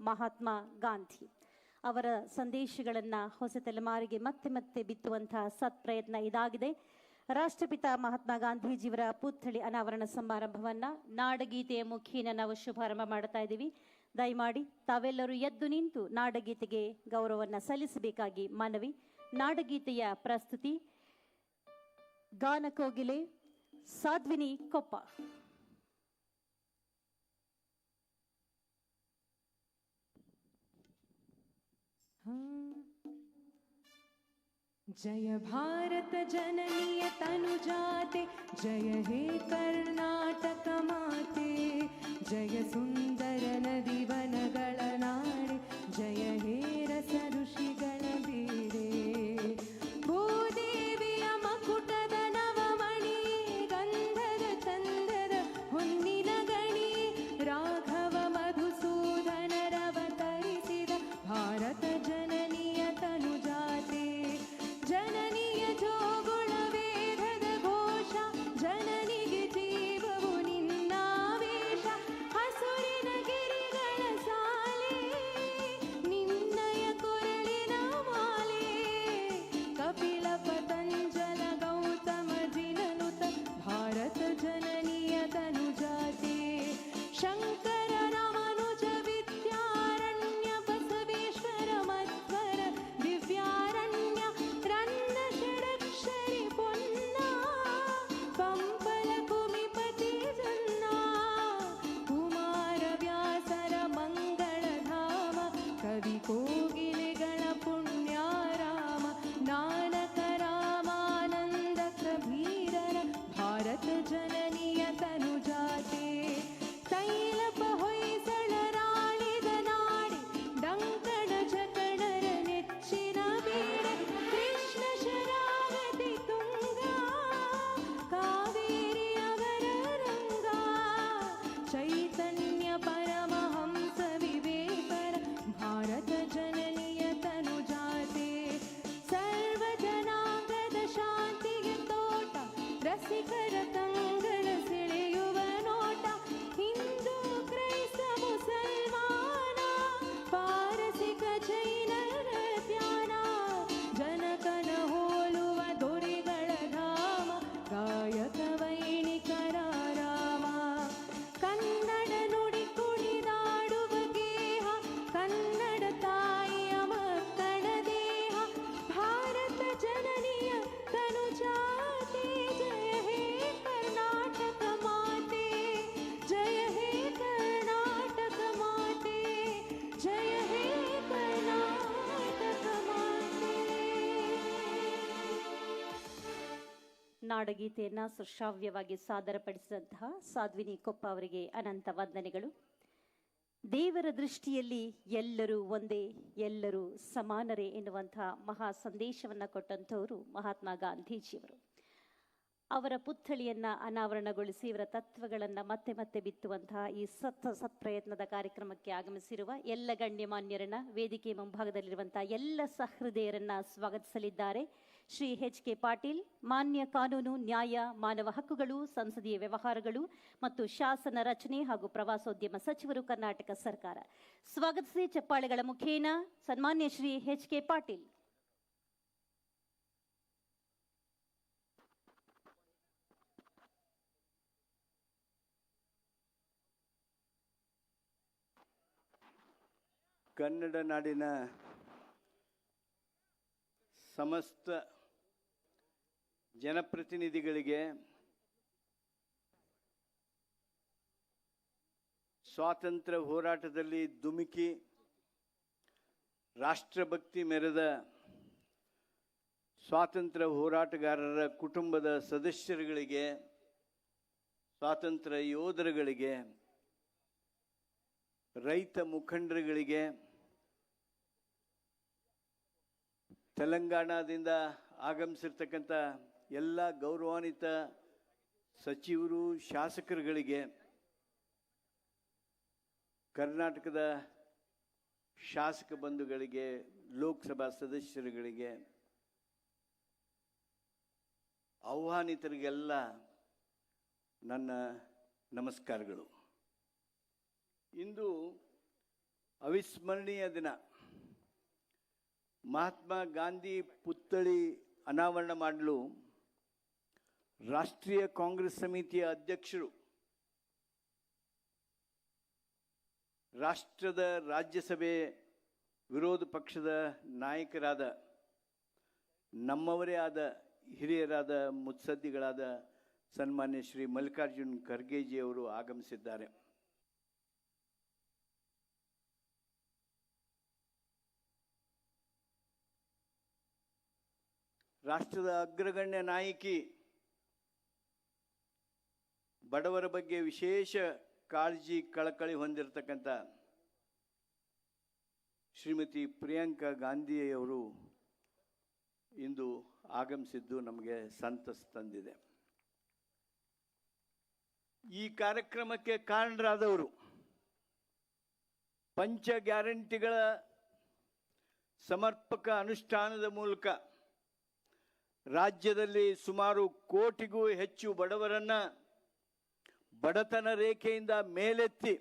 ಮಹಾತ್ಮ ಗಾಂಧಿ ಅವರ ಸಂದೇಶಗಳನ್ನು ಹೊಸ ತಲೆಮಾರಿಗೆ ಮತ್ತೆ ಮತ್ತೆ ಬಿತ್ತುವಂತಹ ಸತ್ಪ್ರಯತ್ನ ಇದಾಗಿದೆ. ರಾಷ್ಟ್ರಪಿತ ಮಹಾತ್ಮ ಗಾಂಧೀಜಿಯವರ ಪುತ್ಥಳಿ ಅನಾವರಣ ಸಮಾರಂಭವನ್ನು ನಾಡಗೀತೆಯ ಮುಖೇನ ನಾವು ಶುಭಾರಂಭ ಮಾಡ್ತಾ ಇದ್ದೀವಿ. ದಯಮಾಡಿ ತಾವೆಲ್ಲರೂ ಎದ್ದು ನಿಂತು ನಾಡಗೀತೆಗೆ ಗೌರವವನ್ನು ಸಲ್ಲಿಸಬೇಕಾಗಿ ಮನವಿ ನಾಡಗೀತೆಯ ಪ್ರಸ್ತುತಿ ಗಾನಕೋಗಿಲೆ ಸಾಧ್ವಿನಿ ಕೊಪ್ಪ जय भारत जननीय तनुजाते जय हे कर्नाटक माते जय सुन्दर रसिकरतम् ನಾಡಗೀತೆಯನ್ನ ಸುಶ್ರಾವ್ಯವಾಗಿ ಸಾದರಪಡಿಸಿದಂತಹ ಸಾಧ್ವಿನಿ ಕೊಪ್ಪ ಅವರಿಗೆ ಅನಂತ ವಂದನೆಗಳು. ದೇವರ ದೃಷ್ಟಿಯಲ್ಲಿ ಎಲ್ಲರೂ ಒಂದೇ, ಎಲ್ಲರೂ ಸಮಾನರೇ ಎನ್ನುವಂತಹ ಮಹಾ ಸಂದೇಶವನ್ನು ಕೊಟ್ಟಂಥವರು ಮಹಾತ್ಮ ಗಾಂಧೀಜಿಯವರು. ಅವರ ಪುತ್ಥಳಿಯನ್ನು ಅನಾವರಣಗೊಳಿಸಿ, ಇವರ ತತ್ವಗಳನ್ನು ಮತ್ತೆ ಮತ್ತೆ ಬಿತ್ತುವಂತಹ ಈ ಸತ್ ಸತ್ಪ್ರಯತ್ನದ ಕಾರ್ಯಕ್ರಮಕ್ಕೆ ಆಗಮಿಸಿರುವ ಎಲ್ಲ ಗಣ್ಯಮಾನ್ಯರನ್ನ, ವೇದಿಕೆ ಮುಂಭಾಗದಲ್ಲಿರುವಂತಹ ಎಲ್ಲ ಸಹೃದಯರನ್ನ ಸ್ವಾಗತಿಸಲಿದ್ದಾರೆ. ಶ್ರೀ ಎಚ್ ಕೆ ಪಾಟೀಲ್, ಮಾನ್ಯ ಕಾನೂನು, ನ್ಯಾಯ, ಮಾನವ ಹಕ್ಕುಗಳು, ಸಂಸದೀಯ ವ್ಯವಹಾರಗಳು ಮತ್ತು ಶಾಸನ ರಚನೆ ಹಾಗೂ ಪ್ರವಾಸೋದ್ಯಮ ಸಚಿವರು ಕರ್ನಾಟಕ ಸರ್ಕಾರ. ಸ್ವಾಗತಿಸಿ ಚಪ್ಪಾಳೆಗಳ ಮುಖೇನ ಸನ್ಮಾನ್ಯ ಶ್ರೀ ಎಚ್ ಕೆ ಪಾಟೀಲ್. ಕನ್ನಡ ನಾಡಿನ ಸಮಸ್ತ ಜನಪ್ರತಿನಿಧಿಗಳಿಗೆ ಸ್ವಾತಂತ್ರ್ಯ ಹೋರಾಟದಲ್ಲಿ ಧುಮುಕಿ, ರಾಷ್ಟ್ರಭಕ್ತಿ ಮೆರೆದ ಸ್ವಾತಂತ್ರ್ಯ ಹೋರಾಟಗಾರರ ಕುಟುಂಬದ ಸದಸ್ಯರುಗಳಿಗೆ, ಸ್ವಾತಂತ್ರ್ಯ ಯೋಧರುಗಳಿಗೆ, ರೈತ ಮುಖಂಡರುಗಳಿಗೆ, ತೆಲಂಗಾಣದಿಂದ ಆಗಮಿಸಿರ್ತಕ್ಕಂಥ ಎಲ್ಲ ಗೌರವಾನ್ವಿತ ಸಚಿವರು, ಶಾಸಕರುಗಳಿಗೆ ಕರ್ನಾಟಕದ ಶಾಸಕ ಬಂಧುಗಳಿಗೆ, ಲೋಕಸಭಾ ಸದಸ್ಯರುಗಳಿಗೆ, ಆಹ್ವಾನಿತರಿಗೆಲ್ಲ ನನ್ನ ನಮಸ್ಕಾರಗಳು. ಇಂದು ಅವಿಸ್ಮರಣೀಯ ದಿನ. ಮಹಾತ್ಮ ಗಾಂಧಿ ಪುತ್ಥಳಿ ಅನಾವರಣ ಮಾಡಲು ರಾಷ್ಟ್ರೀಯ ಕಾಂಗ್ರೆಸ್ ಸಮಿತಿಯ ಅಧ್ಯಕ್ಷರು, ರಾಷ್ಟ್ರದ ರಾಜ್ಯಸಭೆ ವಿರೋಧ ಪಕ್ಷದ ನಾಯಕರಾದ, ನಮ್ಮವರೇ ಆದ ಹಿರಿಯರಾದ ಮುತ್ಸದ್ದಿಗಳಾದ ಸನ್ಮಾನ್ಯ ಶ್ರೀ ಮಲ್ಲಿಕಾರ್ಜುನ್ ಖರ್ಗೆಜಿ ಅವರು ಆಗಮಿಸಿದ್ದಾರೆ. ರಾಷ್ಟ್ರದ ಅಗ್ರಗಣ್ಯ ನಾಯಕಿ ಬಡವರ ಬಗ್ಗೆ ವಿಶೇಷ ಕಾಳಜಿ, ಕಳಕಳಿ ಹೊಂದಿರತಕ್ಕಂಥ ಶ್ರೀಮತಿ ಪ್ರಿಯಾಂಕಾ ಗಾಂಧಿಯವರು ಇಂದು ಆಗಮಿಸಿದ್ದು ನಮಗೆ ಸಂತಸ ತಂದಿದೆ. ಈ ಕಾರ್ಯಕ್ರಮಕ್ಕೆ ಕಾರಣರಾದವರು ಪಂಚ ಗ್ಯಾರಂಟಿಗಳ ಸಮರ್ಪಕ ಅನುಷ್ಠಾನದ ಮೂಲಕ ರಾಜ್ಯದಲ್ಲಿ ಸುಮಾರು ಕೋಟಿಗೂ ಹೆಚ್ಚು ಬಡವರನ್ನ ಬಡತನ ರೇಖೆಯಿಂದ ಮೇಲೆತ್ತಿ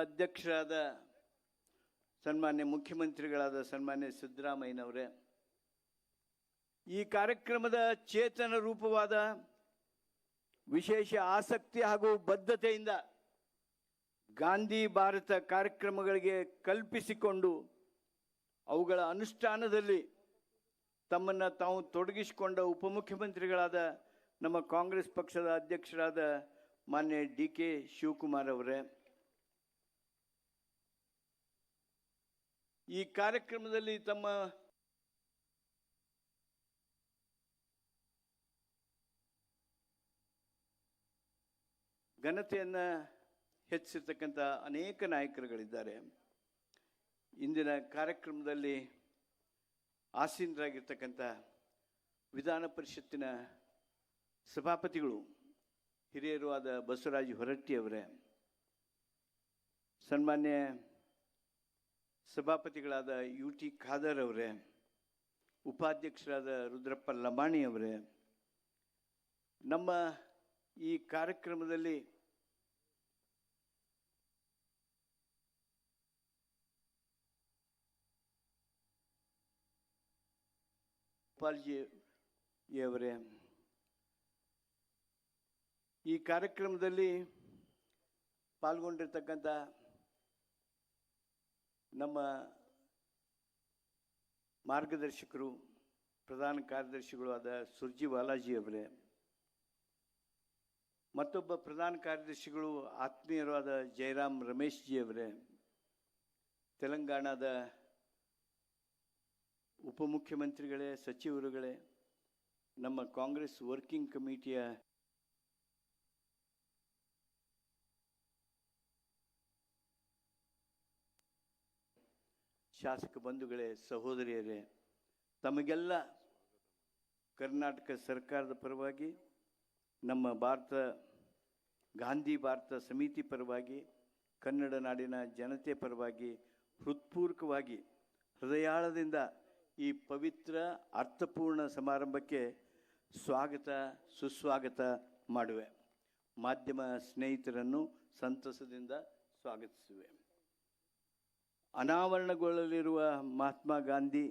ಅಧ್ಯಕ್ಷರಾದ ಸನ್ಮಾನ್ಯ ಮುಖ್ಯಮಂತ್ರಿಗಳಾದ ಸನ್ಮಾನ್ಯ ಸಿದ್ದರಾಮಯ್ಯನವರೇ, ಈ ಕಾರ್ಯಕ್ರಮದ ಚೇತನ ರೂಪವಾದ ವಿಶೇಷ ಆಸಕ್ತಿ ಹಾಗೂ ಬದ್ಧತೆಯಿಂದ ಗಾಂಧಿ ಭಾರತ ಕಾರ್ಯಕ್ರಮಗಳಿಗೆ ಕಲ್ಪಿಸಿಕೊಂಡು ಅವುಗಳ ಅನುಷ್ಠಾನದಲ್ಲಿ ತಮ್ಮನ್ನು ತಾವು ತೊಡಗಿಸಿಕೊಂಡ ಉಪಮುಖ್ಯಮಂತ್ರಿಗಳಾದ ನಮ್ಮ ಕಾಂಗ್ರೆಸ್ ಪಕ್ಷದ ಅಧ್ಯಕ್ಷರಾದ ಮಾನ್ಯ ಡಿ ಕೆ ಶಿವಕುಮಾರ್ ಅವರೇ. ಈ ಕಾರ್ಯಕ್ರಮದಲ್ಲಿ ತಮ್ಮ ಘನತೆಯನ್ನು ಹೆಚ್ಚಿರ್ತಕ್ಕಂಥ ಅನೇಕ ನಾಯಕರುಗಳಿದ್ದಾರೆ. ಇಂದಿನ ಕಾರ್ಯಕ್ರಮದಲ್ಲಿ ಆಸೀನರಾಗಿರ್ತಕ್ಕಂಥ ವಿಧಾನ ಪರಿಷತ್ತಿನ ಸಭಾಪತಿಗಳು, ಹಿರಿಯರು ಆದ ಬಸವರಾಜ ಹೊರಟ್ಟಿ ಅವರೇ, ಸನ್ಮಾನ್ಯ ಸಭಾಪತಿಗಳಾದ ಯು ಟಿ ಖಾದರ್ ಅವರೇ, ಉಪಾಧ್ಯಕ್ಷರಾದ ರುದ್ರಪ್ಪ ಲಮಾಣಿ ಅವರೇ, ನಮ್ಮ ಈ ಕಾರ್ಯಕ್ರಮದಲ್ಲಿ ಗೋಪಾಲ್ಜಿಯವರೇ ಈ ಕಾರ್ಯಕ್ರಮದಲ್ಲಿ ಪಾಲ್ಗೊಂಡಿರ್ತಕ್ಕಂಥ ನಮ್ಮ ಮಾರ್ಗದರ್ಶಕರು, ಪ್ರಧಾನ ಕಾರ್ಯದರ್ಶಿಗಳು ಆದ ಸುರ್ಜಿ ಬಾಲಾಜಿ ಅವರೇ. ಮತ್ತೊಬ್ಬ ಪ್ರಧಾನ ಕಾರ್ಯದರ್ಶಿಗಳು ಆತ್ಮೀಯರು ಆದ ಜಯರಾಮ್ ರಮೇಶ್ ಜಿ ಅವರೇ. ತೆಲಂಗಾಣದ ಉಪಮುಖ್ಯಮಂತ್ರಿಗಳೇ, ಸಚಿವರುಗಳೇ, ನಮ್ಮ ಕಾಂಗ್ರೆಸ್ ವರ್ಕಿಂಗ್ ಕಮಿಟಿಯ ಶಾಸಕ ಬಂಧುಗಳೇ, ಸಹೋದರಿಯರೇ, ತಮಗೆಲ್ಲ ಕರ್ನಾಟಕ ಸರ್ಕಾರದ ಪರವಾಗಿ, ನಮ್ಮ ಭಾರತ, ಗಾಂಧಿ ಭಾರತ ಸಮಿತಿ ಪರವಾಗಿ, ಕನ್ನಡ ನಾಡಿನ ಜನತೆ ಪರವಾಗಿ, ಹೃತ್ಪೂರ್ವಕವಾಗಿ, ಹೃದಯಾಳದಿಂದ ಈ ಪವಿತ್ರ ಅರ್ಥಪೂರ್ಣ ಸಮಾರಂಭಕ್ಕೆ ಸ್ವಾಗತ, ಸುಸ್ವಾಗತ ಮಾಡುವೆ. ಮಾಧ್ಯಮ ಸ್ನೇಹಿತರನ್ನು ಸಂತಸದಿಂದ ಸ್ವಾಗತಿಸುವೆ. ಅನಾವರಣಗೊಳ್ಳಲಿರುವ ಮಹಾತ್ಮ ಗಾಂಧಿ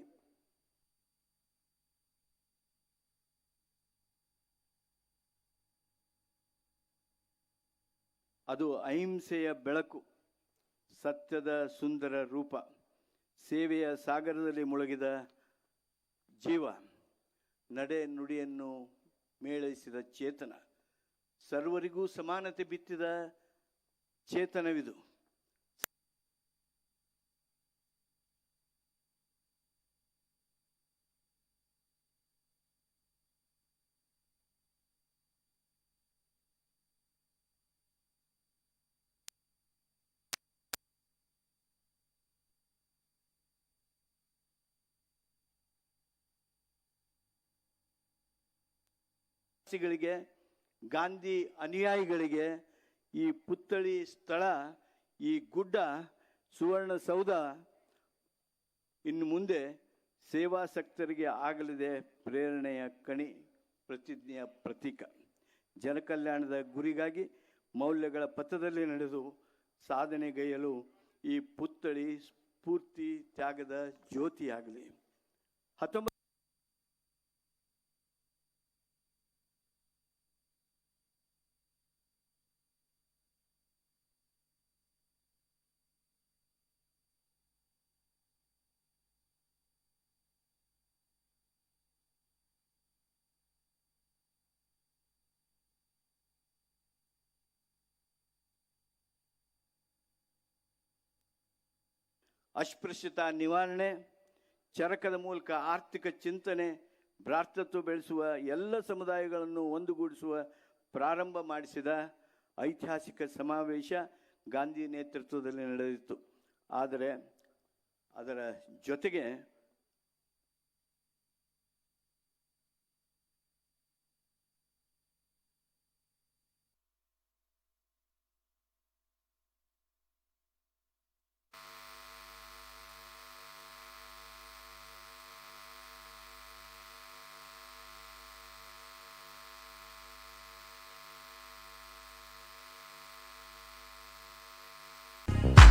ಅದು ಅಹಿಂಸೆಯ ಬೆಳಕು, ಸತ್ಯದ ಸುಂದರ ರೂಪ, ಸೇವೆಯ ಸಾಗರದಲ್ಲಿ ಮುಳುಗಿದ ಜೀವ ನಡೆ ನುಡಿಯನ್ನು ಮೇಳೈಸಿದ ಚೇತನ. ಸರ್ವರಿಗೂ ಸಮಾನತೆ ಬಿತ್ತಿದ ಚೇತನವಿದು. ಗಳಿಗೆ ಗಾಂಧಿ ಅನುಯಾಯಿಗಳಿಗೆ ಈ ಪುತ್ಥಳಿ ಸ್ಥಳ, ಈ ಗುಡ್ಡ, ಸುವರ್ಣಸೌಧ ಇನ್ನು ಮುಂದೆ ಸೇವಾಸಕ್ತರಿಗೆ ಆಗಲಿದೆ ಪ್ರೇರಣೆಯ ಕಣಿ ಪ್ರತಿಜ್ಞೆಯ ಪ್ರತೀಕ. ಜನಕಲ್ಯಾಣದ ಗುರಿಗಾಗಿ ಮೌಲ್ಯಗಳ ಪಥದಲ್ಲಿ ನಡೆದು ಸಾಧನೆಗೈಯಲು ಈ ಪುತ್ಥಳಿ ಸ್ಫೂರ್ತಿ ತ್ಯಾಗದ ಜ್ಯೋತಿಯಾಗಲಿ. ಹತ್ತೊಂಬತ್ತು ಅಸ್ಪೃಶ್ಯತಾ ನಿವಾರಣೆ, ಚರಕದ ಮೂಲಕ ಆರ್ಥಿಕ ಚಿಂತನೆ ಭ್ರಾತೃತ್ವ ಬೆಳೆಸುವ ಎಲ್ಲ ಸಮುದಾಯಗಳನ್ನು ಒಂದುಗೂಡಿಸುವ ಪ್ರಾರಂಭ ಮಾಡಿಸಿದ ಐತಿಹಾಸಿಕ ಸಮಾವೇಶ ಗಾಂಧಿ ನೇತೃತ್ವದಲ್ಲಿ ನಡೆದಿತ್ತು. ಆದರೆ ಅದರ ಜೊತೆಗೆ